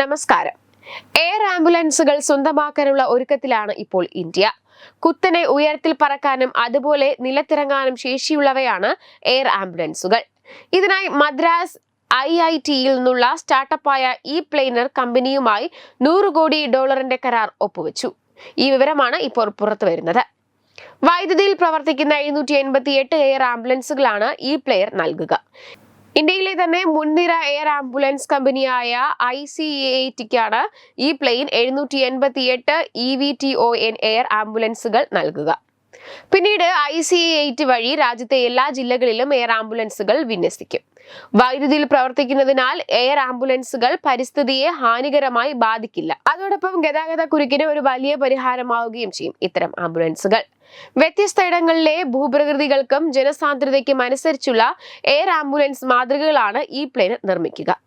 നമസ്കാരം. എയർ ആംബുലൻസുകൾ സ്വന്തമാക്കാനുള്ള ഒരുക്കത്തിലാണ് ഇപ്പോൾ ഇന്ത്യ. കുത്തനെ ഉയരത്തിൽ പറക്കാനും അതുപോലെ നിലത്തിറങ്ങാനും ശേഷിയുള്ളവയാണ് എയർ ആംബുലൻസുകൾ. ഇതിനായി മദ്രാസ് ഐ ഐ ടിയിൽ നിന്നുള്ള സ്റ്റാർട്ടപ്പായ ഇ പ്ലെയിനർ കമ്പനിയുമായി നൂറ് കോടി ഡോളറിന്റെ കരാർ ഒപ്പുവെച്ചു. ഈ വിവരമാണ് ഇപ്പോൾ പുറത്തു വരുന്നത്. വൈദ്യുതിയിൽ പ്രവർത്തിക്കുന്ന എഴുന്നൂറ്റി എൺപത്തി എട്ട് എയർ ആംബുലൻസുകളാണ് ഈ പ്ലെയർ നൽകുക. ഇന്ത്യയിലെ തന്നെ മുൻനിര എയർ ആംബുലൻസ് കമ്പനിയായ ഐ സി എ ടിക്കാണ് ഈ പ്ലെയിൻ എഴുന്നൂറ്റി എൺപത്തി എട്ട് E V T O N air ആംബുലൻസുകൾ നൽകുക. പിന്നീട് ഐ സി എയ്റ്റ് വഴി രാജ്യത്തെ എല്ലാ ജില്ലകളിലും എയർ ആംബുലൻസുകൾ വിന്യസിക്കും. വൈദ്യുതിയിൽ പ്രവർത്തിക്കുന്നതിനാൽ എയർ ആംബുലൻസുകൾ പരിസ്ഥിതിയെ ഹാനികരമായി ബാധിക്കില്ല. അതോടൊപ്പം ഗതാഗത കുരുക്കിന് ഒരു വലിയ പരിഹാരമാവുകയും ചെയ്യും ഇത്തരം ആംബുലൻസുകൾ. വ്യത്യസ്ത ഇടങ്ങളിലെ ഭൂപ്രകൃതികൾക്കും ജനസാന്ദ്രതയ്ക്കും അനുസരിച്ചുള്ള എയർ ആംബുലൻസ് മാതൃകകളാണ് ഈ പ്ലെയിൻ നിർമ്മിക്കുക.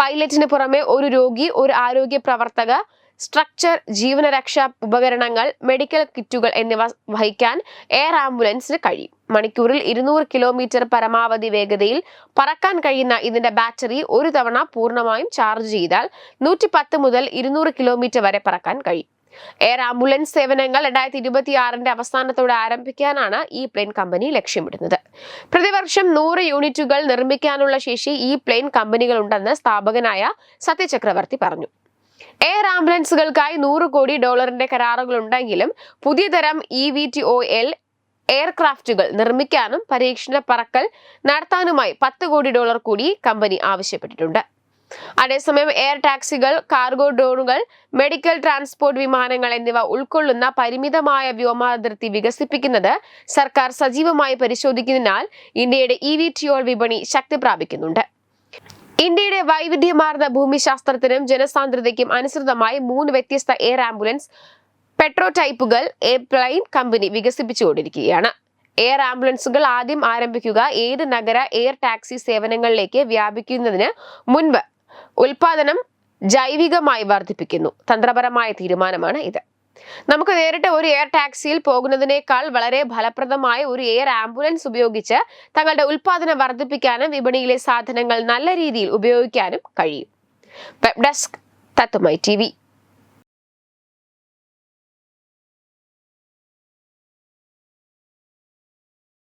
പൈലറ്റിന് പുറമെ ഒരു രോഗി ഒരു ആരോഗ്യ പ്രവർത്തക സ്ട്രക്ചർ ജീവനരക്ഷാ ഉപകരണങ്ങൾ മെഡിക്കൽ കിറ്റുകൾ എന്നിവ വഹിക്കാൻ എയർ ആംബുലൻസിന് കഴിയും. മണിക്കൂറിൽ ഇരുന്നൂറ് കിലോമീറ്റർ പരമാവധി വേഗതയിൽ പറക്കാൻ കഴിയുന്ന ഇതിന്റെ ബാറ്ററി ഒരു തവണ പൂർണമായും ചാർജ് ചെയ്താൽ നൂറ്റി പത്ത് മുതൽ ഇരുന്നൂറ് കിലോമീറ്റർ വരെ പറക്കാൻ കഴിയും. എയർ ആംബുലൻസ് സേവനങ്ങൾ രണ്ടായിരത്തി ഇരുപത്തി ആറിന്റെ അവസാനത്തോടെ ആരംഭിക്കാനാണ് ഈ പ്ലെയിൻ കമ്പനി ലക്ഷ്യമിടുന്നത്. പ്രതിവർഷം നൂറ് യൂണിറ്റുകൾ നിർമ്മിക്കാനുള്ള ശേഷി ഈ പ്ലെയിൻ കമ്പനികളുണ്ടെന്ന് സ്ഥാപകനായ സത്യചക്രവർത്തി പറഞ്ഞു. എയർ ആംബുലൻസുകൾക്കായി നൂറ് കോടി ഡോളറിന്റെ കരാറുകൾ ഉണ്ടെങ്കിലും പുതിയ തരം E V T O L എയർക്രാഫ്റ്റുകൾ നിർമ്മിക്കാനും പരീക്ഷണ പറക്കൽ നടത്താനുമായി പത്ത് കോടി ഡോളർ കൂടി കമ്പനി ആവശ്യപ്പെട്ടിട്ടുണ്ട്. അതേസമയം എയർ ടാക്സികൾ കാർഗോ ഡ്രോണുകൾ മെഡിക്കൽ ട്രാൻസ്പോർട്ട് വിമാനങ്ങൾ എന്നിവ ഉൾക്കൊള്ളുന്ന പരിമിതമായ വ്യോമാതിർത്തി വികസിപ്പിക്കുന്നത് സർക്കാർ സജീവമായി പരിശോധിക്കുന്നതിനാൽ ഇന്ത്യയുടെ ഇ വി ടിയോൾ വിപണി ശക്തി പ്രാപിക്കുന്നുണ്ട് ഇന്ത്യയുടെ വൈവിധ്യമാർന്ന ഭൂമിശാസ്ത്രത്തിനും ജനസാന്ദ്രതയ്ക്കും അനുസൃതമായി മൂന്ന് വ്യത്യസ്ത എയർ ആംബുലൻസ് പെട്രോടൈപ്പുകൾ എയർപ്ലൈൻ കമ്പനി വികസിപ്പിച്ചുകൊണ്ടിരിക്കുകയാണ്. എയർ ആംബുലൻസുകൾ ആദ്യം ആരംഭിക്കുക ഏത് നഗര എയർ ടാക്സി സേവനങ്ങളിലേക്ക് വ്യാപിക്കുന്നതിന് മുൻപ്. ഉൽപാദനം ജൈവികമായി വർദ്ധിപ്പിക്കുന്നു. തന്ത്രപരമായ തീരുമാനമാണ് ഇത്. നമുക്ക് നേരിട്ട് ഒരു എയർ ടാക്സിയിൽ പോകുന്നതിനേക്കാൾ വളരെ ഫലപ്രദമായ ഒരു എയർ ആംബുലൻസ് ഉപയോഗിച്ച് തങ്ങളുടെ ഉൽപാദനം വർദ്ധിപ്പിക്കാനും വിപണിയിലെ സാധനങ്ങൾ നല്ല രീതിയിൽ ഉപയോഗിക്കാനും കഴിയും. Web desk തത്തുമായി T